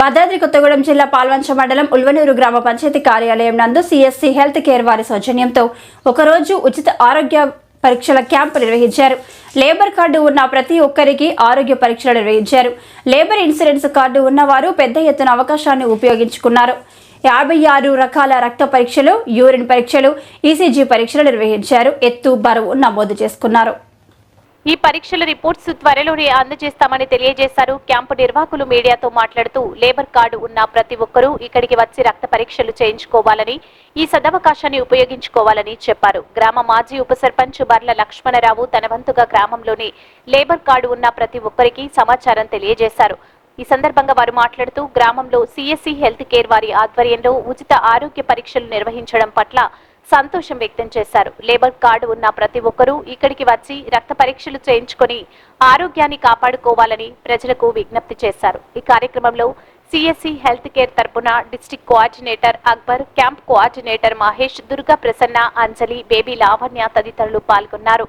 భద్రాద్రి కొత్తగూడెం జిల్లా పాల్వంచ మండలం ఉల్వనూరు గ్రామ పంచాయతీ కార్యాలయం నందు సిఎస్సి హెల్త్ కేర్ వారి సౌజన్యంతో ఒకరోజు ఉచిత ఆరోగ్య పరీక్షల క్యాంపు నిర్వహించారు. లేబర్ కార్డు ఉన్న ప్రతి ఒక్కరికి ఆరోగ్య పరీక్షలు నిర్వహించారు. లేబర్ ఇన్సూరెన్స్ కార్డు ఉన్నవారు పెద్ద ఎత్తున అవకాశాన్ని ఉపయోగించుకున్నారు. యాభై ఆరు రకాల రక్త పరీక్షలు యూరిన్ పరీక్షలు ఈసీజీ పరీక్షలు నిర్వహించారు. ఎత్తు బరువు నమోదు చేసుకున్నారు. ఈ పరీక్షల రిపోర్ట్స్ త్వరలోనే అందజేస్తామని తెలియజేశారు. క్యాంపు నిర్వాహకులు మీడియాతో మాట్లాడుతూ లేబర్ కార్డు ఉన్న ప్రతి ఒక్కరూ ఇక్కడికి వచ్చి రక్త పరీక్షలు చేయించుకోవాలని ఈ సదవకాశాన్ని ఉపయోగించుకోవాలని చెప్పారు. గ్రామ మాజీ ఉప సర్పంచ్ బర్ల లక్ష్మణరావు తన వంతుగా గ్రామంలోని లేబర్ కార్డు ఉన్న ప్రతి ఒక్కరికి సమాచారం తెలియజేశారు. ఈ సందర్భంగా వారు మాట్లాడుతూ గ్రామంలో సిఎస్సి హెల్త్ కేర్ వారి ఆధ్వర్యంలో ఉచిత ఆరోగ్య పరీక్షలు నిర్వహించడం పట్ల సంతోషం వ్యక్తం చేశారు. లేబర్ కార్డు ఉన్న ప్రతి ఒక్కరూ ఇక్కడికి వచ్చి రక్త పరీక్షలు చేయించుకొని ఆరోగ్యాన్ని కాపాడుకోవాలని ప్రజలకు విజ్ఞప్తి చేశారు. ఈ కార్యక్రమంలో సిఎస్సి హెల్త్ కేర్ తరపున district coordinator Akbar camp coordinator Mahesh Durga Prasanna Anjali Baby Lavanya తదితరులు పాల్గొన్నారు.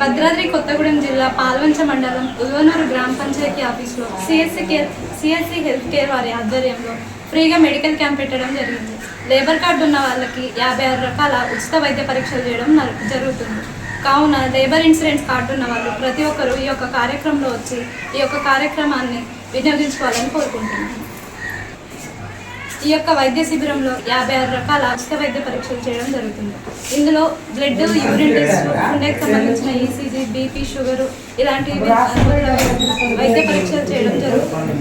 భద్రాద్రి కొత్తగూడెం జిల్లా పాల్వంచ మండలం ఉల్వనూరు గ్రామ పంచాయతీ ఆఫీసులో CSC care CSC health care వారి ఆధ్వర్యంలో ఫ్రీగా మెడికల్ క్యాంప్ పెట్టడం జరిగింది. లేబర్ కార్డు ఉన్న వాళ్ళకి యాభై ఆరు రకాల ఉచిత వైద్య పరీక్షలు చేయడం జరుగుతుంది. కావున లేబర్ ఇన్సూరెన్స్ కార్డు ఉన్న వాళ్ళు ప్రతి ఒక్కరూ ఈ యొక్క కార్యక్రమంలో వచ్చి ఈ యొక్క కార్యక్రమాన్ని వినియోగించుకోవాలని కోరుకుంటున్నాను. ఈ యొక్క వైద్య శిబిరంలో యాభై ఆరు రకాల ఉచిత వైద్య పరీక్షలు చేయడం జరుగుతుంది. ఇందులో బ్లడ్ యూరిన్ టెస్ట్ గుండెకి సంబంధించిన ఈసీజీ బీపీ షుగర్ ఇలాంటి వైద్య పరీక్షలు చేయడం జరుగుతుంది.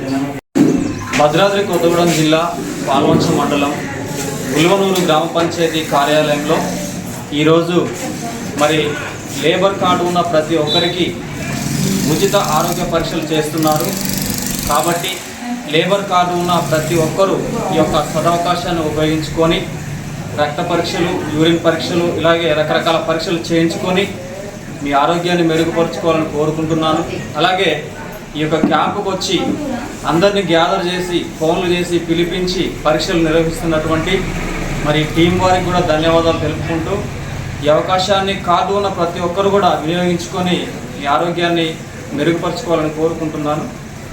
భద్రాద్రి కొత్తగూడెం జిల్లా పాల్వంచ మండలం ఉల్వనూరు గ్రామ పంచాయతీ కార్యాలయంలో ఈరోజు మరి లేబర్ కార్డు ఉన్న ప్రతి ఒక్కరికి ఉచిత ఆరోగ్య పరీక్షలు చేస్తున్నారు. కాబట్టి లేబర్ కార్డు ఉన్న ప్రతి ఒక్కరూ ఈ యొక్క సదవకాశాన్ని ఉపయోగించుకొని రక్త పరీక్షలు యూరిన్ పరీక్షలు ఇలాగే రకరకాల పరీక్షలు చేయించుకొని మీ ఆరోగ్యాన్ని మెరుగుపరుచుకోవాలని కోరుకుంటున్నాను. అలాగే ఈ యొక్క క్యాంపుకు వచ్చి అందరినీ గ్యాదర్ చేసి ఫోన్లు చేసి పిలిపించి పరీక్షలు నిర్వహిస్తున్నటువంటి మరి టీం వారికి కూడా ధన్యవాదాలు తెలుపుకుంటూ ఈ అవకాశాన్ని కార్డు ఉన్న ప్రతి ఒక్కరు కూడా వినియోగించుకొని మీ ఆరోగ్యాన్ని మెరుగుపరుచుకోవాలని కోరుకుంటున్నాను.